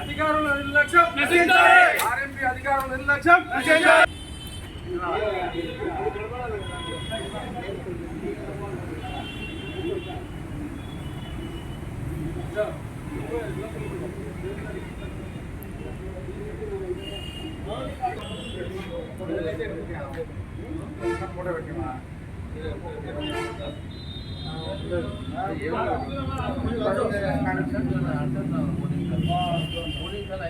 అధికారుల నిర్లక్ష్యం నశించాలి ఆర్ఎంపీ అధికారుల నిర్లక్ష్యం నశించాలి.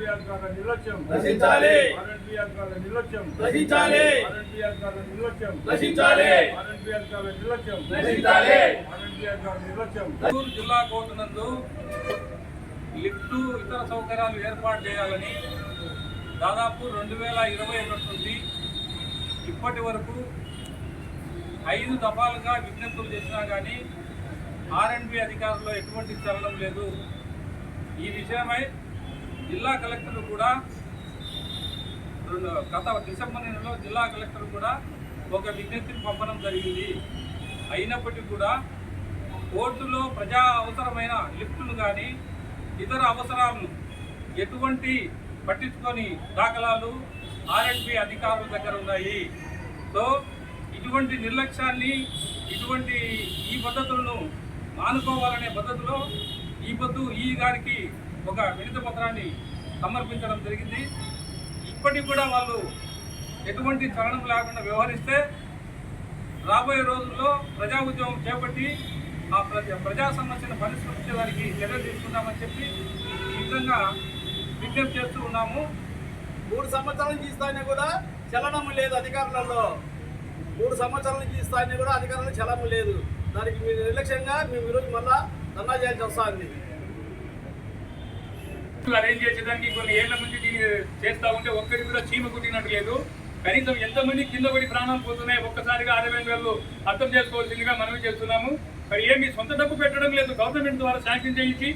నిర్లక్ష్యం. జిల్లా ఇతర సౌకర్యాలు ఏర్పాటు చేయాలని దాదాపు రెండు వేల ఇరవై ఒకటి నుండి ఇప్పటి వరకు ఐదు దఫాలుగా విజ్ఞప్తులు చేసినా కానీ ఆర్ఎండ్బి అధికారుల్లో ఎటువంటి చలనం లేదు. ఈ విషయమై జిల్లా కలెక్టర్ కూడా రెండు గత డిసెంబర్ నెలలో జిల్లా కలెక్టర్ కూడా ఒక విజ్ఞప్తిని పంపడం జరిగింది. అయినప్పటికీ కూడా కోర్టులో ప్రజా అవసరమైన లిఫ్టులు కానీ ఇతర అవసరాలను ఎటువంటి పట్టించుకొని దాఖలాలు ఆర్ఎండ్బి అధికారుల దగ్గర ఉన్నాయి. సో ఇటువంటి నిర్లక్ష్యాన్ని ఇటువంటి ఈ పద్ధతులను మానుకోవాలనే పద్ధతిలో ఈ పొద్దు ఈ గారికి ఒక వినత పత్రాన్ని సమర్పించడం జరిగింది. ఇప్పటికి కూడా వాళ్ళు ఎటువంటి చలనం లేకుండా వ్యవహరిస్తే రాబోయే రోజుల్లో ప్రజా ఉద్యమం చేపట్టి ఆ ప్రజా ప్రజా సమస్యను పరిష్కరించడానికి చర్యలు తీసుకుందామని చెప్పి ఈ విధంగా విజ్ఞప్తి చేస్తూ ఉన్నాము. మూడు సంవత్సరాల నుంచి ఇస్తాయని కూడా చలనం లేదు అధికారులలో. మూడు సంవత్సరాల నుంచి ఇస్తాయని కూడా అధికారులు చలనం లేదు. దానికి మీరు నిర్లక్ష్యంగా మేము ఈరోజు మళ్ళా ధర్నా చేయాల్సి వస్తుంది అరేంజ్ చేసేదానికి కొన్ని ఏళ్ళ నుంచి దీన్ని చేస్తా ఉంటే ఒక్కరికి కూడా చీమ కుట్టినట్టు లేదు. కనీసం ఎంతమంది కింద పడి ప్రాణాలు పోతున్నాయి ఒక్కసారిగా అరవై వేలు అర్థం చేసుకోవాల్సిందిగా మనవి చేస్తున్నాము. మరి ఏమి సొంత డబ్బు పెట్టడం లేదు. గవర్నమెంట్ ద్వారా శాంక్షన్ చేయించి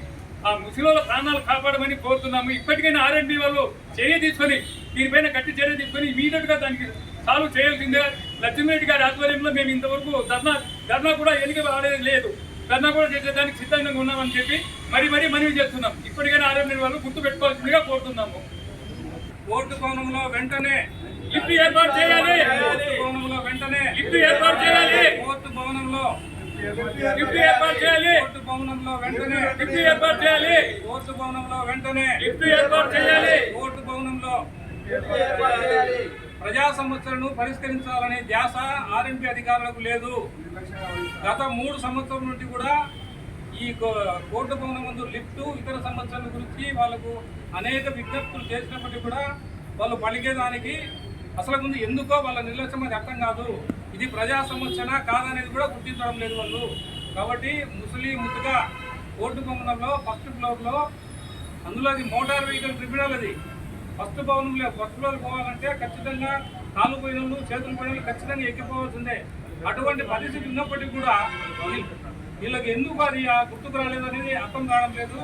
ఆ ముసలిల ప్రాణాలు కాపాడమని కోరుతున్నాము. ఇప్పటికైనా ఆర్ఎండ్బి వాళ్ళు చర్య తీసుకొని దీనిపైన గట్టి చర్య తీసుకొని ఇమీడియట్గా దానికి సాల్వ్ చేయాల్సిందే లక్ష్మీరెడ్డి గారి ఆధ్వర్యంలో మేము ఇంతవరకు ధర్నా ధర్నా కూడా ఎన్నిక ఆడేది లేదు. ధర్నా కూడా చేసేదానికి సిద్ధంగా ఉన్నామని చెప్పి మరి మరీ మనవి చేస్తున్నాం. ఇప్పటికైనా ఆర్ఎండ్బి వాళ్ళు గుర్తు పెట్టుకోవాల్సిందిగా కోరుతున్నాము. కోర్టు భవనంలో వెంటనే లిఫ్ట్ ఏర్పాటు చేయాలి. భవనంలో వెంటనే లిఫ్ట్ ఏర్పాటు చేయాలి. కోర్టు భవనంలో లిఫ్ట్ ఏర్పాటు చేయాలి. కోర్టు భవనంలో వెంటనే లిఫ్ట్ ఏర్పాటు చేయాలి. కోర్టు భవనంలో వెంటనే లిఫ్ట్ ఏర్పాటు చేయాలి. కోర్టు భవనంలో ప్రజా సమస్యలను పరిష్కరించాలనే ధ్యాస ఆర్ఎంపీ అధికారులకు లేదు. గత మూడు సంవత్సరం నుండి కూడా ఈ కో- కోర్టు భవనం ముందు లిఫ్ట్ ఇతర సమస్యల గురించి వాళ్ళకు అనేక విజ్ఞప్తులు చేసినప్పటికీ కూడా వాళ్ళు పలికేదానికి అసలు ముందు ఎందుకో వాళ్ళ నిర్లక్ష్యం అది అర్థం కాదు. ఇది ప్రజా సమస్యనా కాదనేది కూడా గుర్తించడం లేదు వాళ్ళు. కాబట్టి ముసలి ముద్దుగా కోర్టు భవనంలో ఫస్ట్ ఫ్లోర్లో అందులో అది మోటార్ వెహికల్ ట్రిబ్యునల్ అది. ఫస్ట్ భవనంలో ఫస్ట్ ఫ్లోర్ పోవాలంటే ఖచ్చితంగా కాలు పోయిన వాళ్ళు, చేతులు పోయిన వాళ్ళు ఖచ్చితంగా ఎక్కిపోవాల్సిందే. అటువంటి పరిస్థితి ఉన్నప్పటికీ కూడా వీళ్ళకి ఎందుకు అది ఆ గుర్తుకు రాలేదు అనేది అర్థం కావడం లేదు.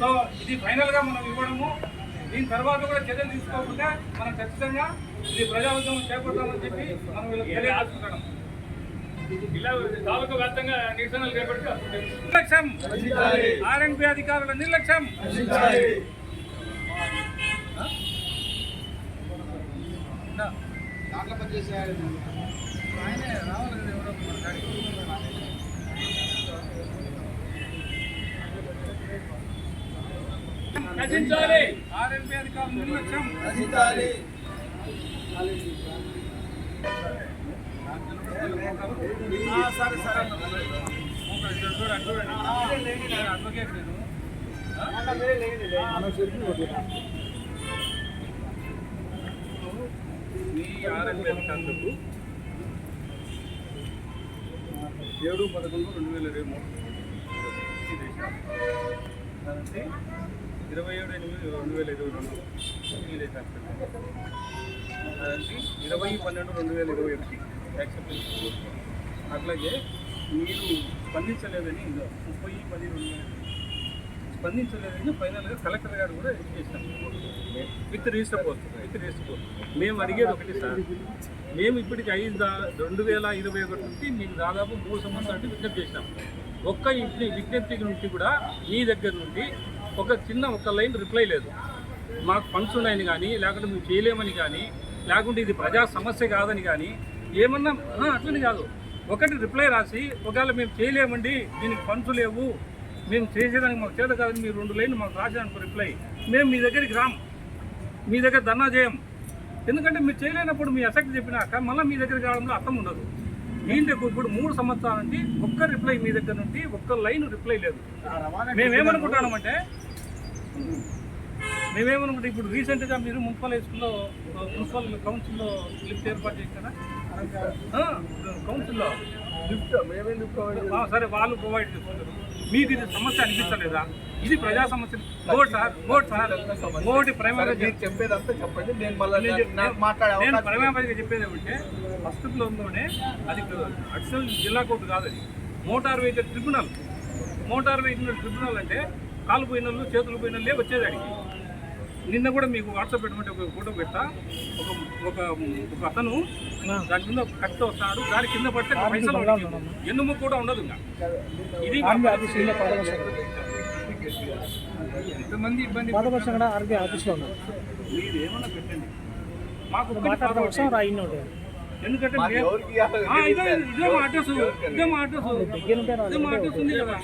సో ఇది ఫైనల్గా మనం ఇవ్వడము. దీని తర్వాత కూడా చర్యలు తీసుకోకుండా మనం ఖచ్చితంగా ఇది ప్రజా ఉద్యమం చేపడతామని చెప్పి మనం వీళ్ళకి తెలియజేస్తున్నాం ఇలా తాలూకా వ్యాప్తంగా నిరసనలు చేపట్టి నిర్లక్ష్యం. ఆర్ఎన్పి అధికారుల నిర్లక్ష్యం. నా. ఆయనే. రావాలి కదా ఎవరో నశించాలి. ఆర్ఎన్పి అధికారుల నిర్లక్ష్యం. ఆ, సరే సరే. అడ్వకేట్ నేను మీ ఆర్ఎన్పి అధికారులకు ఏడు పదకొండు రెండు వేల ఇరవై మూడు. కాబట్టి ఇరవై ఏడు ఎనిమిది రెండు వేల ఇరవై రెండు. ఈ అదంటే ఇరవై పన్నెండు రెండు వేల ఇరవై ఒకటి. యాక్సెప్టెన్స్. అట్లాగే మీరు స్పందించలేదని ముప్పై పది రెండు వేల స్పందించలేదని ఫైనల్గా కలెక్టర్ గారు కూడా చేశారు. With register post with register post మేము అడిగేది ఒకటి సార్. మేము ఇప్పటికి ఐదు రెండు వేల ఇరవై ఒకటి నుంచి మేము దాదాపు మూడు సంవత్సరాలు విజ్ఞప్తి చేసినాం. ఒక్క ఇంటి విజ్ఞప్తి నుంచి కూడా మీ దగ్గర నుండి ఒక చిన్న ఒక లైన్ రిప్లై లేదు. మాకు ఫండ్స్ ఉన్నాయని కానీ లేకుంటే మేము చేయలేమని కానీ లేకుంటే ఇది ప్రజా సమస్య కాదని కానీ ఏమన్నా అట్లనే అట్లని కాదు. ఒకటి రిప్లై రాసి ఒకవేళ మేము చేయలేమండి దీనికి ఫండ్స్ లేవు మేము చేసేదానికి మాకు చేత కాదని మీరు రెండు లైన్లు మాకు రాసేదానికి రిప్లై మేము మీ దగ్గరికి రాం మీ దగ్గర ధర్నా చేయం. ఎందుకంటే మీరు చేయలేనప్పుడు మీ ఎఫెక్ట్ చెప్పినాక మళ్ళీ మీ దగ్గరికి రావడంలో అర్థం ఉండదు. దీంట్లో ఇప్పుడు మూడు సంవత్సరాల నుండి ఒక్క రిప్లై మీ దగ్గర నుండి ఒక్క లైన్ రిప్లై లేదు. మేమేమనుకుంటున్నామంటే మేమేమనుకుంటే ఇప్పుడు రీసెంట్గా మీరు మున్సిపల్ హైస్కూల్లో మున్సిపల్ కౌన్సిల్లో లిఫ్ట్ ఏర్పాటు చేశారా? కౌన్సిల్లో లిఫ్ట్ సరే వాళ్ళు ప్రొవైడ్ చేస్తున్నారు మీకు ఇది సమస్య అనిపించలేదా? ఇది ప్రజా సమస్య. ఓట్ సార్ ఓట్ సార్ ఓటి ప్రైమరీ మీరు చెప్పేదంతా చెప్పండి. నేను మళ్ళీ నేను ప్రైమరీగా చెప్పేది ఏమంటే ఫస్ట్ ఫ్లోర్లోనే అది అడిషనల్ జిల్లా కోర్టు కాదు అది. Motor vehicle tribunal. Motor vehicle tribunal అంటే కాలు పోయిన వాళ్ళు చేతులు పోయిన వచ్చేది అడిగి నిన్న కూడా మీకు వాట్సాప్ పెట్టమంటే ఒక ఫోటో పెట్టా. ఒక ఒక ఒక అతను దాని కింద కట్ట వస్తాడు. దాని కింద పడితే పైసలు ఉండదు. ఎన్నుము కూడా ఉండదు ఇంకా. ఇది మా ఇంతమంది ఇబ్బంది పాదవర్షం కూడా ఆర్బీ ఆఫీస్లో ఉన్నారు మీరు ఏమన్నా పెట్టండి. మాకు ఎందుకంటే మేము- ఎవరికి ఇవ్వాలో ఆ, ఇదే ఇదే మా అడ్రస్. ఇదే మా అడ్రస్. దగ్గర ఉంటే ఇదే మా అడ్రస్ ఉంది కదా.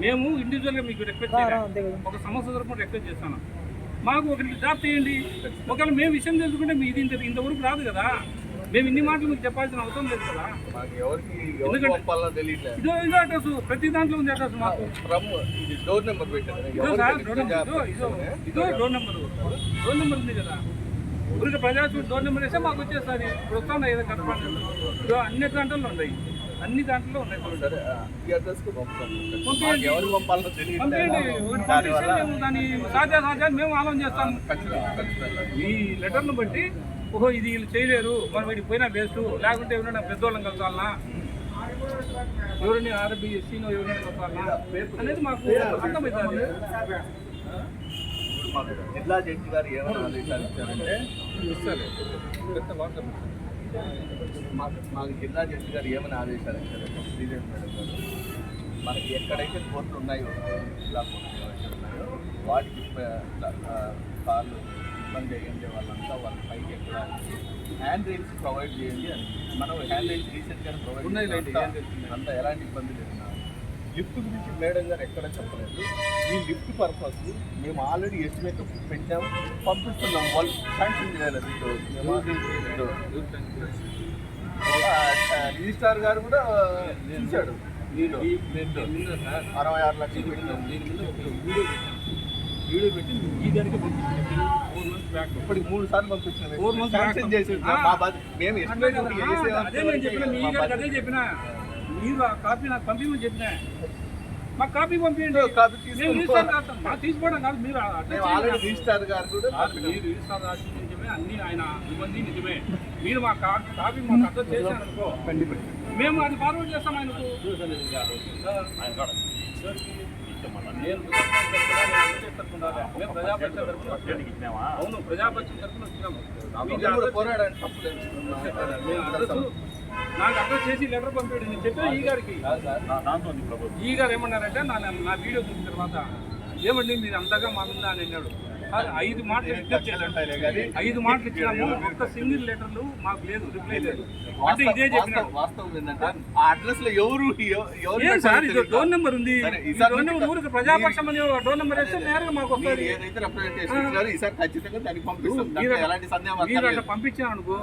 మేము ఇండివిజువల్గా మీకు రిక్వెస్ట్ చేయాలి. ఒక సమస్య తరపున రిక్వెస్ట్ చేస్తాను. మాకు ఒకరికి డ్రాప్ చేయండి. ఒకవేళ మేము విషయం తెలుసుకుంటే మీ ఇది ఇంత ఇంతవరకు రాదు కదా. మేము ఇన్ని మాటలు మీకు చెప్పాల్సిన అవసరం లేదు కదా. ఇదో ఇదో అడ్రస్ ప్రతి దాంట్లో ఉంది అడ్రస్ మాకు. డోర్ నెంబర్ ఇదో సార్ డోర్ నెంబర్ ఇదో ఇదో డోర్ నెంబర్ డోర్ నెంబర్ ఉంది కదా. ఊరికి ప్రజాస్వామ్య డోర్ నెంబర్ వేస్తే మాకు వచ్చేస్తుంది. ఇప్పుడు కదా కరెస్పాండెంట్ ఇదో అన్ని దాంట్లో ఉన్నాయి. అన్ని దాంట్లో ఉన్నాయి. ఈ అడ్రస్కు పంపుతాం. ఎవరికి పంపాలో దాని సాధ్య సాధ్యాన్ని మేము ఆలోచన చేస్తాం ఈ లెటర్ను బట్టి ఓహో ఇది వీళ్ళు చేయలేరు. మనం వీడికి పోయినా వేస్ట్ లేకుంటే ఎవరైనా పెద్దోళ్ళని కలసాలనా ఎవరైనా ఆర్బీ ఎస్సీనో ఎవరైనా కలసాలనా అనేది మాకు అర్థమవుతుంది. జిల్లా జడ్జి గారు ఏమైనా ఆదేశాలు ఇచ్చారంటే? పెద్ద వాట్సాప్ మాకు జిల్లా జడ్జి గారు ఏమైనా ఆదేశాలు ఇచ్చారంటే శ్రీదేవి మేడం గారు మనకి ఎక్కడైతే కోర్టులు ఉన్నాయో జిల్లా కోర్టులు ఉన్నాయో వాటికి కార్లు ఇబ్బంది అయ్యింది వాళ్ళంతా వాళ్ళ పైకి ఎక్కడానికి హ్యాండ్ రైల్స్ ప్రొవైడ్ చేయండి అని మనం హ్యాండ్ రైల్స్ రీసెంట్గా ప్రొవైడ్ ఉన్నాయి. అంతా ఎలాంటి ఇబ్బంది లేదు. లిఫ్ట్ గురించి మేడం గారు ఎక్కడ చెప్పలేదు. ఈ లిఫ్ట్ పర్పస్ మేము ఆల్రెడీ ఎస్టిమేట్ పెట్టాము పంపిస్తున్నాం వాళ్ళు శాంక్షన్ చేయాలి రిజిస్ట్రార్ గారు కూడా చూశాడు. అరవై ఆరు లక్షలు పెట్టినాం దీని మీద ఒక వీడియో వీడియో పెట్టి ఈ దానికి ఇప్పటికి మూడు సార్లు పంపించినాం శాంక్షన్. చేసి మేము ఎస్టిమేట్ అదే చెప్పిన. మీరు ఆ కాపీ నాకు పంపించమని చెప్పిన? మాకు కాపీ పంపించండి కాపీ రిజిస్టర్. మాకు తీసుకోవడం కాదు మీరు. రిజిస్ట్రార్ గారు కూడా మీరు రిజిస్టర్ నిజమే అన్ని ఆయన ఇబ్బంది నిజమే. మీరు మా కాపీ మాకు అర్థం చేశారు అనుకో మేము అది ఫార్వర్డ్ చేస్తాం ఆయనకు. నేను ప్రజాపక్షం వచ్చాము. అవును ప్రజాపక్షం తరపున వచ్చినాము. పోరాడండి నాకు అడ్రస్ చేసి లెటర్ పంపాడు. నేను చెప్పాను ఈ గారికి. ఈ గారు ఏమన్నారంటే నా నా వీడియో చూసిన తర్వాత ఏమండి మీరు అంతగా మీద అని అన్నాడు. ఐదు మాటలు ఐదు మాటలు ఇచ్చినాము. ఒక్క సింగిల్ లెటర్లు మాకు లేదు రిప్లై లేదు. అంటే ఇదే చెప్పినాడు. వాస్తవం- ఏంటంటే ఆ అడ్రస్లో ఎవరు సార్ ఇది డోర్ నెంబర్ ఉంది. డోర్ నెంబర్ ఊరికి ప్రజాపక్షం అని డోర్ నెంబర్ వేస్తే నేరుగా మాకు వస్తుంది. ఏదైతే రిప్రజెంటేషన్ ఇచ్చారో ఈసారి ఖచ్చితంగా దానికి పంపిస్తాం. ఎలాంటి సందేహం మీరు అక్కర్లేదు. పంపించాను అనుకో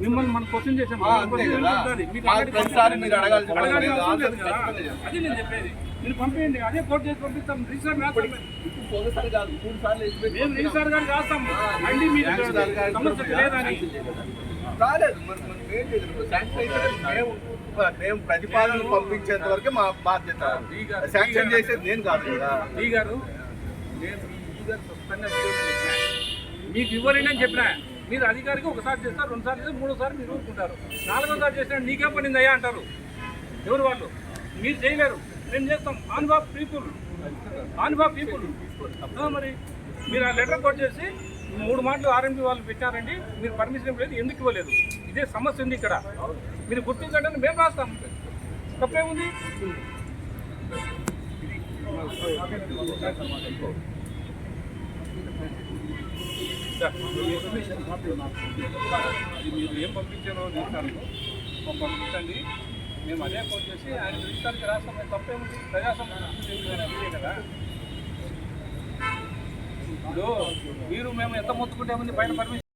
మిమ్మల్ని మనం క్వశ్చన్ చేసాం ప్రతిసారి మీరు అడగాల్సిన పని అడగాల్సిన లేదు. అవసరం లేదు. ఆన్సర్ కదా. ఖచ్చితంగా చేస్తాం. అది నేను చెప్పేది. మీరు పంపించండి అదే కోర్టు చేసి పంపిస్తాం. రిజిస్టర్ రాస్తాం. ఇప్పుడు ఒకసారి కాదు మూడు సార్లు వేసి పెట్టి మేము రిజిస్టర్ గారికి రాస్తాం. మీరు శాంక్షన్ సమస్య లేదని రాలేదు. మరి మనం ఏం చేయగలం శాంక్షన్ అయితే మేము మేము ప్రతిపాదనలు పంపించేంత వరకే మా బాధ్యత శాంక్షన్ చేసేది నేను కాదు కదా. ఈ గారు నేను ఈ గారు స్పష్టంగా వీడియోలో చెప్పిన. మీకు ఇవ్వలేని అని చెప్పిన. మీరు అధికారికి ఒకసారి చేస్తారు రెండుసార్లు చేస్తారు మూడోసారి మీరు ఊరుకుంటారు. నాలుగోసారి చేసిన నీకే పడింది అయ్యా అంటారు. ఎవరు వాళ్ళు? మీరు చేయలేరు. మేము చేస్తాం. ఆన్ బాబ్ పీపుల్ ఆన్ బాబ్ పీపుల్ మరి మీరు ఆ లెటర్ కొట్ చేసి మూడు మాటలు ఆర్ఎంపీ వాళ్ళు పెట్టారండి. మీరు పర్మిషన్ ఇవ్వలేదు ఎందుకు ఇవ్వలేదు? ఇదే సమస్య ఉంది ఇక్కడ. మీరు గుర్తించండి మేము రాస్తాం. తప్పేముంది అది మీరు ఏం పంపించారో చూస్తాను పంపించండి మేము అదే ఫోన్ చేసి ఆయన రిజిస్టర్కి రాస్తాం మేము తప్పేముంది ప్రజాస్వామ్యం కదా ఇప్పుడు మీరు మేము ఎంత మొత్తుకుంటే బయట పర్మిషన్